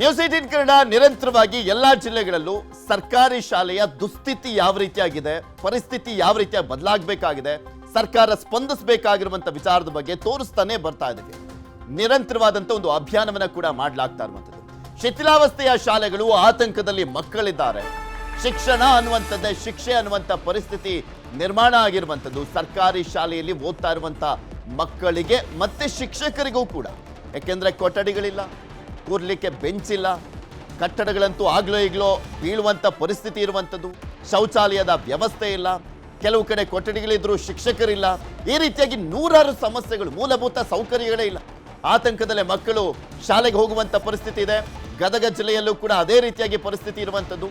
News eighteen Kannada ನಿರಂತರವಾಗಿ ಎಲ್ಲಾ ಜಿಲ್ಲೆಗಳಲ್ಲೂ ಸರ್ಕಾರಿ ಶಾಲೆಯ ದುಸ್ಥಿತಿ ಯಾವ ರೀತಿಯಾಗಿದೆ, ಪರಿಸ್ಥಿತಿ ಯಾವ ರೀತಿಯಾಗಿ ಬದಲಾಗಬೇಕಾಗಿದೆ, ಸರ್ಕಾರ ಸ್ಪಂದಿಸಬೇಕಾಗಿರುವಂತ ವಿಚಾರದ ಬಗ್ಗೆ ತೋರಿಸ್ತಾನೆ ಬರ್ತಾ ಇದ್ದೀವಿ. ನಿರಂತರವಾದಂತ ಒಂದು ಅಭಿಯಾನವನ್ನ ಕೂಡ ಮಾಡಲಾಗ್ತಾ ಇರುವಂತದ್ದು ಶಿಥಿಲಾವಸ್ಥೆಯ ಶಾಲೆಗಳು ಆತಂಕದಲ್ಲಿ ಮಕ್ಕಳಿದ್ದಾರೆ. ಶಿಕ್ಷಣ ಅನ್ನುವಂಥದ್ದೇ ಶಿಕ್ಷೆ ಅನ್ನುವಂಥ ಪರಿಸ್ಥಿತಿ ನಿರ್ಮಾಣ ಆಗಿರುವಂಥದ್ದು ಸರ್ಕಾರಿ ಶಾಲೆಯಲ್ಲಿ ಓದ್ತಾ ಇರುವಂಥ ಮಕ್ಕಳಿಗೆ ಮತ್ತೆ ಶಿಕ್ಷಕರಿಗೂ ಕೂಡ. ಯಾಕೆಂದ್ರೆ ಕೊಠಡಿಗಳಿಲ್ಲ ಕೂರ್ಲಿಕ್ಕೆ ಬೆಂಚಿಲ್ಲ. ಕಟ್ಟಡಗಳಂತೂ ಆಗ್ಲೋ ಈಗಲೋ ಬೀಳುವಂಥ ಪರಿಸ್ಥಿತಿ ಇರುವಂಥದ್ದು ಶೌಚಾಲಯದ ವ್ಯವಸ್ಥೆ ಇಲ್ಲ. ಕೆಲವು ಕಡೆ ಕೊಠಡಿಗಳಿದ್ರು ಶಿಕ್ಷಕರಿಲ್ಲ. ಈ ರೀತಿಯಾಗಿ ನೂರಾರು ಸಮಸ್ಯೆಗಳು, ಮೂಲಭೂತ ಸೌಕರ್ಯಗಳೇ ಇಲ್ಲ. ಆತಂಕದಲ್ಲೇ ಮಕ್ಕಳು ಶಾಲೆಗೆ ಹೋಗುವಂತ ಪರಿಸ್ಥಿತಿ ಇದೆ. ಗದಗ ಜಿಲ್ಲೆಯಲ್ಲೂ ಕೂಡ ಅದೇ ರೀತಿಯಾಗಿ ಪರಿಸ್ಥಿತಿ ಇರುವಂಥದ್ದು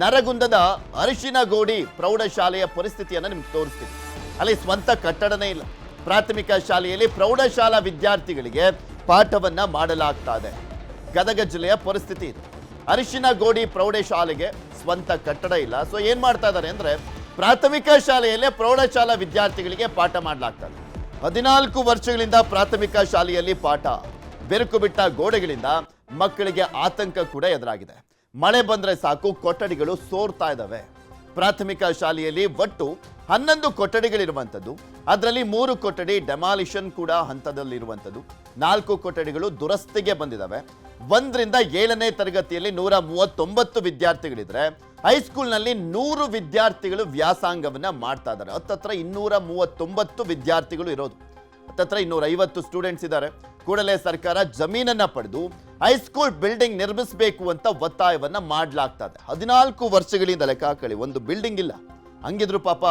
ನರಗುಂದದ ಅರಿಶಿನಗೋಡಿ ಪ್ರೌಢಶಾಲೆಯ ಪರಿಸ್ಥಿತಿಯನ್ನು ನಿಮ್ಗೆ ತೋರಿಸ್ತೀನಿ. ಅಲ್ಲಿ ಸ್ವಂತ ಕಟ್ಟಡನೇ ಇಲ್ಲ. ಪ್ರಾಥಮಿಕ ಶಾಲೆಯಲ್ಲಿ ಪ್ರೌಢಶಾಲಾ ವಿದ್ಯಾರ್ಥಿಗಳಿಗೆ ಪಾಠವನ್ನ ಮಾಡಲಾಗ್ತಾ ಇದೆ. ಗದಗ ಜಿಲ್ಲೆಯ ಪರಿಸ್ಥಿತಿ ಇದು. ಅರಿಶಿನ ಗೋಡಿ ಪ್ರೌಢಶಾಲೆಗೆ ಸ್ವಂತ ಕಟ್ಟಡ ಇಲ್ಲ. ಸೊ ಏನ್ ಮಾಡ್ತಾ ಇದ್ದಾರೆ ಅಂದ್ರೆ ಪ್ರಾಥಮಿಕ ಶಾಲೆಯಲ್ಲೇ ಪ್ರೌಢಶಾಲಾ ವಿದ್ಯಾರ್ಥಿಗಳಿಗೆ ಪಾಠ ಮಾಡಲಾಗ್ತದೆ. ಹದಿನಾಲ್ಕು ವರ್ಷಗಳಿಂದ ಪ್ರಾಥಮಿಕ ಶಾಲೆಯಲ್ಲಿ ಪಾಠ ಬೆರುಕು ಬಿಟ್ಟ ಗೋಡೆಗಳಿಂದ ಮಕ್ಕಳಿಗೆ ಆತಂಕ ಕೂಡ ಎದುರಾಗಿದೆ. ಮಳೆ ಬಂದ್ರೆ ಸಾಕು, ಕೊಠಡಿಗಳು ಸೋರ್ತಾ ಇದ್ದಾವೆ ಪ್ರಾಥಮಿಕ ಶಾಲೆಯಲ್ಲಿ ಒಟ್ಟು ಹನ್ನೊಂದು ಕೊಠಡಿಗಳಿರುವಂಥದ್ದು. ಅದರಲ್ಲಿ ಮೂರು ಕೊಠಡಿ ಡೆಮಾಲಿಷನ್ ಕೂಡ ಹಂತದಲ್ಲಿರುವಂಥದ್ದು. ನಾಲ್ಕು ಕೊಠಡಿಗಳು ದುರಸ್ತಿಗೆ ಬಂದಿದ್ದಾವೆ ಒಂದರಿಂದ ಏಳನೇ ತರಗತಿಯಲ್ಲಿ ನೂರ ಮೂವತ್ತೊಂಬತ್ತು ವಿದ್ಯಾರ್ಥಿಗಳಿದ್ರೆ ಹೈಸ್ಕೂಲ್ನಲ್ಲಿ ನೂರು ವಿದ್ಯಾರ್ಥಿಗಳು ವ್ಯಾಸಂಗವನ್ನ ಮಾಡ್ತಾ ಇದ್ದಾರೆ. ಹತ್ತತ್ರ ಇನ್ನೂರ ಮೂವತ್ತೊಂಬತ್ತು ವಿದ್ಯಾರ್ಥಿಗಳು ಇರೋದು. ಹತ್ತತ್ರ ಇನ್ನೂರ ಐವತ್ತು ಸ್ಟೂಡೆಂಟ್ಸ್ ಇದ್ದಾರೆ. ಕೂಡಲೇ ಸರ್ಕಾರ ಜಮೀನನ್ನ ಪಡೆದು ಹೈಸ್ಕೂಲ್ ಬಿಲ್ಡಿಂಗ್ ನಿರ್ಮಿಸಬೇಕು ಅಂತ ಒತ್ತಾಯವನ್ನ ಇದೆ. ಹದಿನಾಲ್ಕು ವರ್ಷಗಳಿಂದ ಲೆಕ್ಕ ಹಾಕಳಿ ಒಂದು ಬಿಲ್ಡಿಂಗ್ ಇಲ್ಲ. ಹಂಗಿದ್ರು ಪಾಪ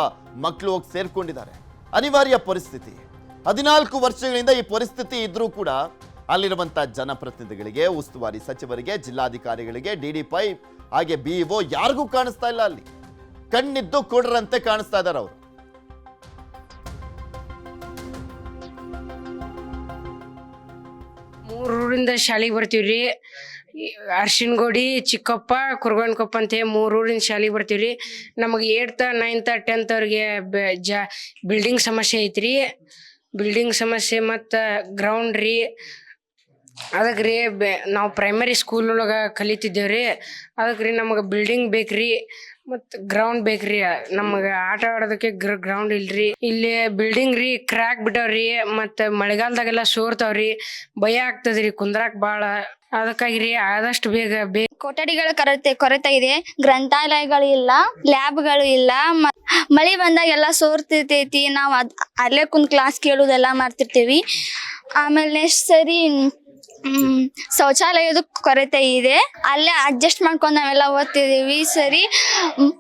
ಮಕ್ಕಳು ಹೋಗಿ ಸೇರ್ಕೊಂಡಿದ್ದಾರೆ. ಅನಿವಾರ್ಯ ಪರಿಸ್ಥಿತಿ. ಹದಿನಾಲ್ಕು ವರ್ಷಗಳಿಂದ ಈ ಪರಿಸ್ಥಿತಿ ಇದ್ರೂ ಕೂಡ ಅಲ್ಲಿರುವಂತ ಜನಪ್ರತಿನಿಧಿಗಳಿಗೆ, ಉಸ್ತುವಾರಿ ಸಚಿವರಿಗೆ, ಜಿಲ್ಲಾಧಿಕಾರಿಗಳಿಗೆ ಡಿ ಡಿ ಪೈ ಹಾಗೆ ಬಿ ಒ ಯಾರಿಗೂ ಕಾಣಿಸ್ತಾ ಇಲ್ಲ ಅಲ್ಲಿ. ಕಣ್ಣಿದ್ದು ಕೊಡ್ರಂತೆ ಕಾಣಿಸ್ತಾ ಇದ್ದಾರೆ ಅವರು. ಮೂರೂರಿಂದ ಶಾಲೆಗೆ ಬರ್ತೀವ್ರಿ ಅರ್ಶಿನ್ಗೋಡಿ, ಚಿಕ್ಕಪ್ಪ, ಕುರ್ಗನ್ಕೊಪ್ಪ ಅಂತ ಮೂರೂರಿಂದ ಶಾಲೆಗೆ ಬರ್ತೀವ್ರಿ ನಮಗೆ ಏಟ್ತ ನೈನ್ತ, ಟೆಂತ್ ಅವ್ರಿಗೆ ಜಾ ಬಿಲ್ಡಿಂಗ್ ಸಮಸ್ಯೆ ಐತ್ರಿ. ಬಿಲ್ಡಿಂಗ್ ಸಮಸ್ಯೆ ಮತ್ತು ಗ್ರೌಂಡ್ ರೀ. ಅದಕ್ಕೆ ರೀ ಬೆ ನಾವು ಪ್ರೈಮರಿ ಸ್ಕೂಲ್ ಒಳಗೆ ಕಲಿತಿದ್ದೇವ್ರಿ ಅದಕ್ಕೆ ರೀ ನಮಗೆ ಬಿಲ್ಡಿಂಗ್ ಬೇಕ್ರಿ, ಮತ್ತು ಗ್ರೌಂಡ್ ಬೇಕ್ರಿ. ನಮಗೆ ಆಟ ಆಡೋದಕ್ಕೆ ಗ್ರ ಗ್ರೌಂಡ್ ಇಲ್ರಿ. ಇಲ್ಲಿ ಬಿಲ್ಡಿಂಗ್ ರೀ ಕ್ರ್ಯಾಕ್ ಬಿಟ್ಟವ್ರಿ ಮತ್ತು ಮಳೆಗಾಲದಾಗೆಲ್ಲ ಸೋರ್ತಾವ್ರಿ ಭಯ ಆಗ್ತದ್ರಿ ಕುಂದ್ರಾಕ್ ಭಾಳ ಅದಕ್ಕಾಗಿ ರೀ ಆದಷ್ಟು ಬೇಗ ಬೇಗ ಕೊಠಡಿಗಳ ಕೊರತೆ ಕೊರತೆ ಇದೆ ಗ್ರಂಥಾಲಯಗಳು ಇಲ್ಲ. ಲ್ಯಾಬ್ಗಳು ಇಲ್ಲ ಮಳೆ ಬಂದಾಗ ಎಲ್ಲ ಸೋರ್ತಿರ್ತೈತಿ. ನಾವು ಅದ್ ಅಲ್ಲೇ ಕುಂತ್ ಕ್ಲಾಸ್ ಕೇಳೋದೆಲ್ಲ ಮಾಡ್ತಿರ್ತೀವಿ. ಆಮೇಲೆ ನೆಕ್ಸ್ಟ್ ಸರಿ ಹ್ಮ್, ಶೌಚಾಲಯದ ಕೊರತೆ ಇದೆ. ಅಲ್ಲೇ ಅಡ್ಜಸ್ಟ್ ಮಾಡ್ಕೊಂಡು ನಾವೆಲ್ಲ ಓದ್ತಿದೀವಿ. ಸರಿ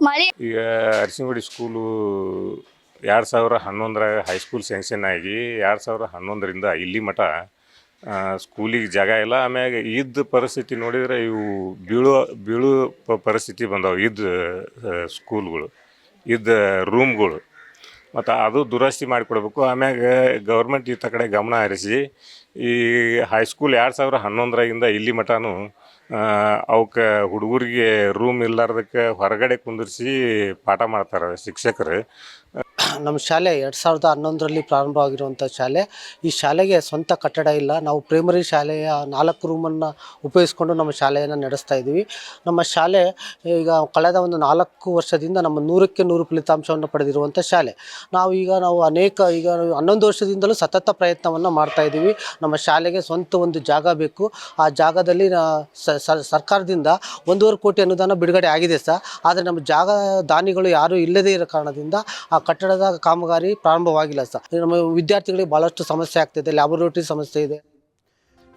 ಮಳೆ ಈಗ ಅರಸಿನಗುಡಿ ಸ್ಕೂಲು ಎರಡು ಸಾವಿರ ಹನ್ನೊಂದರಾಗ ಹೈಸ್ಕೂಲ್ ಸ್ಯಾಂಕ್ಷನ್ ಆಗಿ ಎರಡು ಸಾವಿರ ಹನ್ನೊಂದರಿಂದ ಇಲ್ಲಿ ಮಠ ಸ್ಕೂಲಿಗೆ ಜಾಗ ಇಲ್ಲ. ಆಮ್ಯಾಗ ಇದ್ದ ಪರಿಸ್ಥಿತಿ ನೋಡಿದ್ರೆ ಇವು ಬೀಳೋ ಬೀಳು ಪರಿಸ್ಥಿತಿ ಬಂದವು. ಇದ್ದ ಸ್ಕೂಲ್ಗಳು ಇದ್ದ ರೂಮ್ಗಳು ಮತ್ತು ಅದು ದುರಸ್ತಿ ಮಾಡಿಕೊಡ್ಬೇಕು. ಆಮ್ಯಾಗ ಗೌರ್ಮೆಂಟ್ ಇತ್ತ ಕಡೆ ಗಮನ ಹರಿಸಿ ಈ ಹೈಸ್ಕೂಲ್ ಎರಡು ಸಾವಿರ ಹನ್ನೊಂದರಾಗಿಂದ ಇಲ್ಲಿ ಮಟನು ಅವಕ್ಕೆ ಹುಡುಗರಿಗೆ ರೂಮ್ ಇಲ್ಲಾರ್ದಕ್ಕೆ ಹೊರಗಡೆ ಕುಂದಿರಿಸಿ ಪಾಠ ಮಾಡ್ತಾರೆ ಶಿಕ್ಷಕರು. ನಮ್ಮ ಶಾಲೆ ಎರಡು ಸಾವಿರದ ಹನ್ನೊಂದರಲ್ಲಿ ಪ್ರಾರಂಭವಾಗಿರುವಂಥ ಶಾಲೆ. ಈ ಶಾಲೆಗೆ ಸ್ವಂತ ಕಟ್ಟಡ ಇಲ್ಲ. ನಾವು ಪ್ರೈಮರಿ ಶಾಲೆಯ ನಾಲ್ಕು ರೂಮನ್ನು ಉಪಯೋಗಿಸ್ಕೊಂಡು ನಮ್ಮ ಶಾಲೆಯನ್ನು ನಡೆಸ್ತಾ ಇದ್ದೀವಿ. ನಮ್ಮ ಶಾಲೆ ಈಗ ಕಳೆದ ಒಂದು ನಾಲ್ಕು ವರ್ಷದಿಂದ ನಮ್ಮ ನೂರಕ್ಕೆ ನೂರು ಫಲಿತಾಂಶವನ್ನು ಪಡೆದಿರುವಂಥ ಶಾಲೆ. ನಾವು ಈಗ ನಾವು ಅನೇಕ ಈಗ ಹನ್ನೊಂದು ವರ್ಷದಿಂದಲೂ ಸತತ ಪ್ರಯತ್ನವನ್ನು ಮಾಡ್ತಾ ಇದ್ದೀವಿ. ನಮ್ಮ ಶಾಲೆಗೆ ಸ್ವಂತ ಒಂದು ಜಾಗ ಬೇಕು. ಆ ಜಾಗದಲ್ಲಿ ಸರ್ಕಾರದಿಂದ ಒಂದೂವರೆ ಕೋಟಿ ಅನುದಾನ ಬಿಡುಗಡೆ ಆಗಿದೆ ಸರ್. ಆದರೆ ನಮ್ಮ ಜಾಗ ದಾನಿಗಳು ಯಾರೂ ಇಲ್ಲದೇ ಇರೋ ಕಾರಣದಿಂದ ಆ ಕಟ್ಟಡದ ಕಾಮಗಾರಿ ಪ್ರಾರಂಭವಾಗಿಲ್ಲ ಸರ್. ನಮ್ಮ ವಿದ್ಯಾರ್ಥಿಗಳಿಗೆ ಬಹಳಷ್ಟು ಸಮಸ್ಯೆ ಆಗ್ತಿದೆ ಲ್ಯಾಬೊರೇಟರಿ ಸಮಸ್ಯೆ ಇದೆ.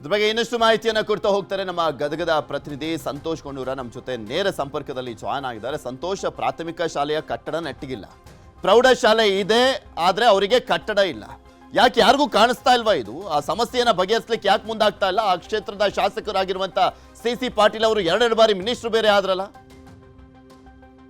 ಇದ್ರ ಬಗ್ಗೆ ಇನ್ನಷ್ಟು ಮಾಹಿತಿಯನ್ನು ಕೊಡ್ತಾ ಹೋಗ್ತಾರೆ ನಮ್ಮ ಗದಗದ ಪ್ರತಿನಿಧಿ ಸಂತೋಷ್ ಕೊಂಡೂರ. ನಮ್ಮ ಜೊತೆ ನೇರ ಸಂಪರ್ಕದಲ್ಲಿ ಜಾಯ್ನ್ ಆಗಿದ್ದಾರೆ. ಸಂತೋಷ, ಪ್ರಾಥಮಿಕ ಶಾಲೆಯ ಕಟ್ಟಡ ನೆಟ್ಟಿಗಿಲ್ಲ. ಪ್ರೌಢಶಾಲೆ ಇದೆ, ಆದ್ರೆ ಅವರಿಗೆ ಕಟ್ಟಡ ಇಲ್ಲ. ಯಾಕೆ? ಯಾರಿಗೂ ಕಾಣಿಸ್ತಾ ಇಲ್ವಾ ಇದು? ಆ ಸಮಸ್ಯೆಯನ್ನು ಬಗೆಹರಿಸಲಿಕ್ಕೆ ಯಾಕೆ ಮುಂದಾಗ್ತಾ ಇಲ್ಲ? ಆ ಕ್ಷೇತ್ರದ ಶಾಸಕರಾಗಿರುವಂತ ಸಿ ಸಿ ಪಾಟೀಲ್ ಅವರು ಎರಡೆರಡು ಬಾರಿ ಮಿನಿಸ್ಟ್ರು ಬೇರೆ ಆದ್ರಲ್ಲ?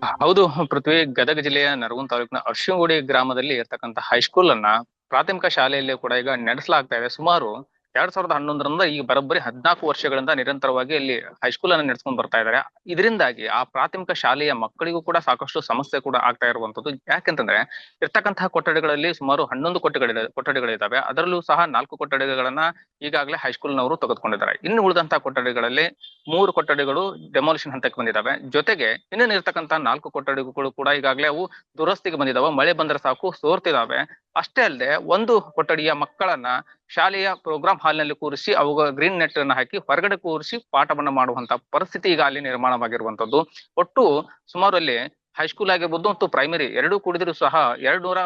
ಹೌದು, ಪೃಥ್ವಿ ಗದಗ ಜಿಲ್ಲೆಯ ನರಗುಂದ ತಾಲೂಕಿನ ಅರ್ಶಿಂಗುಡಿ ಗ್ರಾಮದಲ್ಲಿ ಇರ್ತಕ್ಕಂತ ಹೈಸ್ಕೂಲ್ ಅನ್ನ ಪ್ರಾಥಮಿಕ ಶಾಲೆಯಲ್ಲಿ ಕೂಡ ಈಗ ನಡೆಸಲಾಗ್ತಾ ಇದೆ. ಸುಮಾರು ಎರಡ್ ಸಾವಿರದ ಹನ್ನೊಂದರಿಂದ ಈಗ ಬರೋಬ್ಬರಿ ಹದಿನಾಲ್ಕು ವರ್ಷಗಳಿಂದ ನಿರಂತರವಾಗಿ ಇಲ್ಲಿ ಹೈಸ್ಕೂಲ್ ಅನ್ನು ನಡೆಸ್ಕೊಂಡು ಬರ್ತಾ ಇದ್ದಾರೆ. ಇದರಿಂದಾಗಿ ಆ ಪ್ರಾಥಮಿಕ ಶಾಲೆಯ ಮಕ್ಕಳಿಗೂ ಕೂಡ ಸಾಕಷ್ಟು ಸಮಸ್ಯೆ ಕೂಡ ಆಗ್ತಾ ಇರುವಂತದ್ದು ಯಾಕೆಂತಂದ್ರೆ ಇರ್ತಕ್ಕಂತಹ ಕೊಠಡಿಗಳಲ್ಲಿ ಸುಮಾರು ಹನ್ನೊಂದು ಕೊಠಡಿ ಕೊಠಡಿಗಳಿದ್ದಾವೆ ಅದರಲ್ಲೂ ಸಹ ನಾಲ್ಕು ಕೊಠಡಿಗಳನ್ನ ಈಗಾಗಲೇ ಹೈಸ್ಕೂಲ್ನವರು ತೆಗೆದುಕೊಂಡಿದ್ದಾರೆ. ಇನ್ನು ಉಳಿದಂತಹ ಕೊಠಡಿಗಳಲ್ಲಿ ಮೂರು ಕೊಠಡಿಗಳು ಡೆಮಾಲಿಷನ್ ಹಂತಕ್ಕೆ ಬಂದಿದ್ದಾವೆ ಜೊತೆಗೆ ಇನ್ನೇನು ಇರ್ತಕ್ಕಂತ ನಾಲ್ಕು ಕೊಠಡಿಗಳು ಕೂಡ ಈಗಾಗಲೇ ಅವು ದುರಸ್ತಿಗೆ ಬಂದಿದ್ದಾವೆ ಮಳೆ ಬಂದ್ರೆ ಸಾಕು, ಸೋರ್ತಿದಾವೆ. ಅಷ್ಟೇ ಅಲ್ಲದೆ ಒಂದು ಕೊಠಡಿಯ ಮಕ್ಕಳನ್ನ ಶಾಲೆಯ ಪ್ರೋಗ್ರಾಮ್ ಹಾಲ್ನಲ್ಲಿ ಕೂರಿಸಿ ಅವುಗಳ ಗ್ರೀನ್ ನೆಟ್ ಅನ್ನು ಹಾಕಿ ಹೊರಗಡೆ ಕೂರಿಸಿ ಪಾಠವನ್ನು ಮಾಡುವಂತ ಪರಿಸ್ಥಿತಿ ಈಗ ಅಲ್ಲಿ ನಿರ್ಮಾಣವಾಗಿರುವಂತದ್ದು ಒಟ್ಟು ಸುಮಾರು ಅಲ್ಲಿ ಹೈಸ್ಕೂಲ್ ಆಗಿರ್ಬೋದು ಮತ್ತು ಪ್ರೈಮರಿ ಎರಡೂ ಕೂಡಿದ್ರು ಸಹ ಎರಡ್ ನೂರ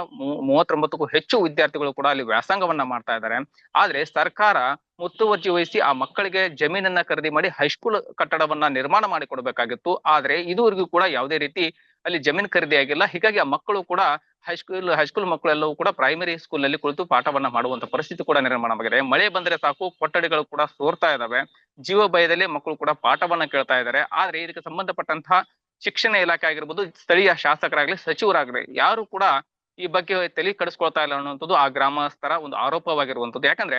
ಮೂವತ್ತೊಂಬತ್ತಕ್ಕೂ ಹೆಚ್ಚು ವಿದ್ಯಾರ್ಥಿಗಳು ಕೂಡ ಅಲ್ಲಿ ವ್ಯಾಸಂಗವನ್ನ ಮಾಡ್ತಾ ಇದ್ದಾರೆ. ಆದ್ರೆ ಸರ್ಕಾರ ಮುತುವರ್ಜಿ ವಹಿಸಿ ಆ ಮಕ್ಕಳಿಗೆ ಜಮೀನನ್ನ ಖರೀದಿ ಮಾಡಿ ಹೈಸ್ಕೂಲ್ ಕಟ್ಟಡವನ್ನ ನಿರ್ಮಾಣ ಮಾಡಿ ಕೊಡಬೇಕಾಗಿತ್ತು ಆದ್ರೆ ಇದುವರೆಗೂ ಕೂಡ ಯಾವುದೇ ರೀತಿ ಅಲ್ಲಿ ಜಮೀನ್ ಖರೀದಿ ಆಗಿಲ್ಲ. ಹೀಗಾಗಿ ಆ ಮಕ್ಕಳು ಕೂಡ ಹೈಸ್ಕೂಲ್ ಹೈಸ್ಕೂಲ್ ಮಕ್ಕಳೆಲ್ಲವೂ ಕೂಡ ಪ್ರೈಮರಿ ಸ್ಕೂಲ್ನಲ್ಲಿ ಕುಳಿತು ಪಾಠವನ್ನ ಮಾಡುವಂತ ಪರಿಸ್ಥಿತಿ ಕೂಡ ನಿರ್ಮಾಣವಾಗಿದೆ ಮಳೆ ಬಂದ್ರೆ ಸಾಕು, ಕೊಠಡಿಗಳು ಕೂಡ ಸೋರ್ತಾ ಇದಾವೆ. ಜೀವ ಭಯದಲ್ಲಿ ಮಕ್ಕಳು ಕೂಡ ಪಾಠವನ್ನ ಕೇಳ್ತಾ ಇದ್ದಾರೆ ಆದ್ರೆ ಇದಕ್ಕೆ ಸಂಬಂಧಪಟ್ಟಂತಹ ಶಿಕ್ಷಣ ಇಲಾಖೆ ಆಗಿರ್ಬೋದು, ಸ್ಥಳೀಯ ಶಾಸಕರಾಗ್ಲಿ, ಸಚಿವರಾಗ್ಲಿ, ಯಾರು ಕೂಡ ಈ ಬಗ್ಗೆ ತಲೆ ಕಡಿಸ್ಕೊಳ್ತಾ ಇಲ್ಲ ಅನ್ನುವಂಥದ್ದು ಆ ಗ್ರಾಮಸ್ಥರ ಒಂದು ಆರೋಪವಾಗಿರುವಂಥದ್ದು. ಯಾಕಂದ್ರೆ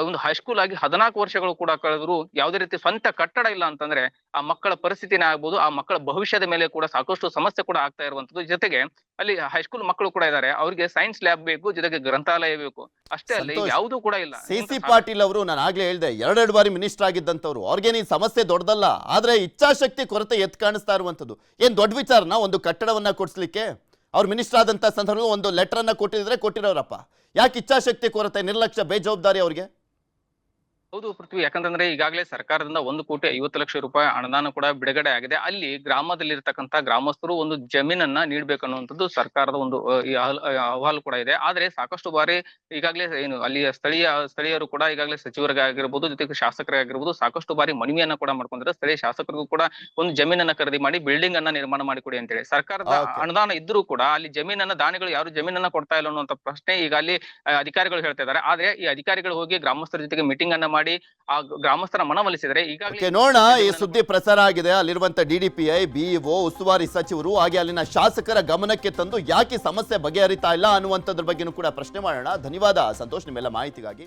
ಒಂದು ಹೈಸ್ಕೂಲ್ ಆಗಿ ಹದಿನಾಲ್ಕು ವರ್ಷಗಳು ಕೂಡ ಕಳೆದ್ರು ಯಾವುದೇ ರೀತಿ ಸ್ವಂತ ಕಟ್ಟಡ ಇಲ್ಲ ಅಂತಂದ್ರೆ ಆ ಮಕ್ಕಳ ಪರಿಸ್ಥಿತಿನೇ ಆಗ್ಬೋದು ಆ ಮಕ್ಕಳ ಭವಿಷ್ಯದ ಮೇಲೆ ಕೂಡ ಸಾಕಷ್ಟು ಸಮಸ್ಯೆ ಕೂಡ ಆಗ್ತಾ ಇರುವಂತದ್ದು ಜೊತೆಗೆ ಅಲ್ಲಿ ಹೈಸ್ಕೂಲ್ ಮಕ್ಕಳು ಕೂಡ ಇದ್ದಾರೆ. ಅವರಿಗೆ ಸೈನ್ಸ್ ಲ್ಯಾಬ್ ಬೇಕು ಜೊತೆಗೆ ಗ್ರಂಥಾಲಯ ಬೇಕು. ಅಷ್ಟೇ ಅಲ್ಲ ಯಾವುದು ಕೂಡ ಇಲ್ಲ. ಸಿ ಸಿ ಪಾಟೀಲ್ ಅವರು ನಾನು ಆಗ್ಲೇ ಹೇಳ್ದೆ ಎರಡೆರಡು ಬಾರಿ ಮಿನಿಸ್ಟರ್ ಆಗಿದ್ದಂಥವ್ರು ಅವ್ರಿಗೇನು ಈ ಸಮಸ್ಯೆ ದೊಡ್ಡದಲ್ಲ ಆದ್ರೆ ಇಚ್ಛಾಶಕ್ತಿ ಕೊರತೆ ಎತ್ ಕಾಣಿಸ್ತಾ ಇರುವಂತದ್ದು ಏನ್ ದೊಡ್ಡ ವಿಚಾರನ? ಒಂದು ಕಟ್ಟಡವನ್ನ ಕೊಡ್ಸ್ಲಿಕ್ಕೆ? ಅವ್ರು ಮಿನಿಸ್ಟರ್ ಆದಂತ ಸಂದರ್ಭ ಒಂದು ಲೆಟರ್ ಅನ್ನ ಕೊಟ್ಟಿದ್ರೆ ಕೊಟ್ಟಿರೋರಪ್ಪ. ಯಾಕೆ ಇಚ್ಛಾಶಕ್ತಿ ಕೊರತೆ ನಿರ್ಲಕ್ಷ್ಯ ಬೇಜವಾಬ್ದಾರಿ ಅವ್ರಿಗೆ? ಹೌದು ಪೃಥ್ವಿ ಯಾಕಂತಂದ್ರೆ ಈಗಾಗಲೇ ಸರ್ಕಾರದಿಂದ ಒಂದು ಕೋಟಿ ಐವತ್ತು ಲಕ್ಷ ರೂಪಾಯಿ ಅನುದಾನ ಕೂಡ ಬಿಡುಗಡೆ ಆಗಿದೆ. ಅಲ್ಲಿ ಗ್ರಾಮದಲ್ಲಿರ್ತಕ್ಕಂಥ ಗ್ರಾಮಸ್ಥರು ಒಂದು ಜಮೀನನ್ನ ನೀಡ್ಬೇಕನ್ನುವಂಥದ್ದು ಸರ್ಕಾರದ ಒಂದು ಅಹವಾಲು ಕೂಡ ಇದೆ. ಆದ್ರೆ ಸಾಕಷ್ಟು ಬಾರಿ ಈಗಾಗಲೇ ಏನು ಅಲ್ಲಿ ಸ್ಥಳೀಯ ಸ್ಥಳೀಯರು ಕೂಡ ಈಗಾಗಲೇ ಸಚಿವರಿಗಾಗಿರ್ಬೋದು ಜೊತೆಗೆ ಶಾಸಕರಾಗಿರ್ಬೋದು ಸಾಕಷ್ಟು ಬಾರಿ ಮನವಿಯನ್ನ ಕೂಡ ಮಾಡ್ಕೊಂಡ್ರೆ ಸ್ಥಳೀಯ ಶಾಸಕರಿಗೂ ಕೂಡ ಒಂದು ಜಮೀನನ್ನ ಖರೀದಿ ಮಾಡಿ ಬಿಲ್ಡಿಂಗ್ ಅನ್ನ ನಿರ್ಮಾಣ ಮಾಡಿಕೊಡಿ ಅಂತೇಳಿ. ಸರ್ಕಾರದ ಅನುದಾನ ಇದ್ರೂ ಕೂಡ ಅಲ್ಲಿ ಜಮೀನನ್ನ ದಾನಿಗಳು ಯಾರು ಜಮೀನನ್ನ ಕೊಡ್ತಾ ಇಲ್ಲ ಅನ್ನುವಂತ ಪ್ರಶ್ನೆ ಈಗ ಅಲ್ಲಿ ಅಧಿಕಾರಿಗಳು ಹೇಳ್ತಾ ಇದ್ದಾರೆ. ಆದ್ರೆ ಈ ಅಧಿಕಾರಿಗಳು ಹೋಗಿ ಗ್ರಾಮಸ್ಥರ ಜೊತೆಗೆ ಮೀಟಿಂಗ್ ಅನ್ನ ಮಾಡಿ ಆ ಗ್ರಾಮಸ್ಥರ ಮನವೊಲಿಸಿದರೆ ಈಗ ಈಗಾಗಲೇ ನೋಡೋಣ. ಈ ಸುದ್ದಿ ಪ್ರಸಾರ ಆಗಿದೆ. ಅಲ್ಲಿರುವಂತ DDPI D P I BEO ಉಸ್ತುವಾರಿ ಸಚಿವರು ಹಾಗೆ ಅಲ್ಲಿನ ಶಾಸಕರ ಗಮನಕ್ಕೆ ತಂದು ಯಾಕೆ ಸಮಸ್ಯೆ ಬಗೆಹರಿತಾ ಇಲ್ಲ ಅನ್ನುವಂಥದ್ರ ಬಗ್ಗೆನೂ ಕೂಡ ಪ್ರಶ್ನೆ ಮಾಡೋಣ. ಧನ್ಯವಾದ. ಸಂತೋಷ್ ನಿಮ್ಮೆಲ್ಲ ಮಾಹಿತಿಗಾಗಿ.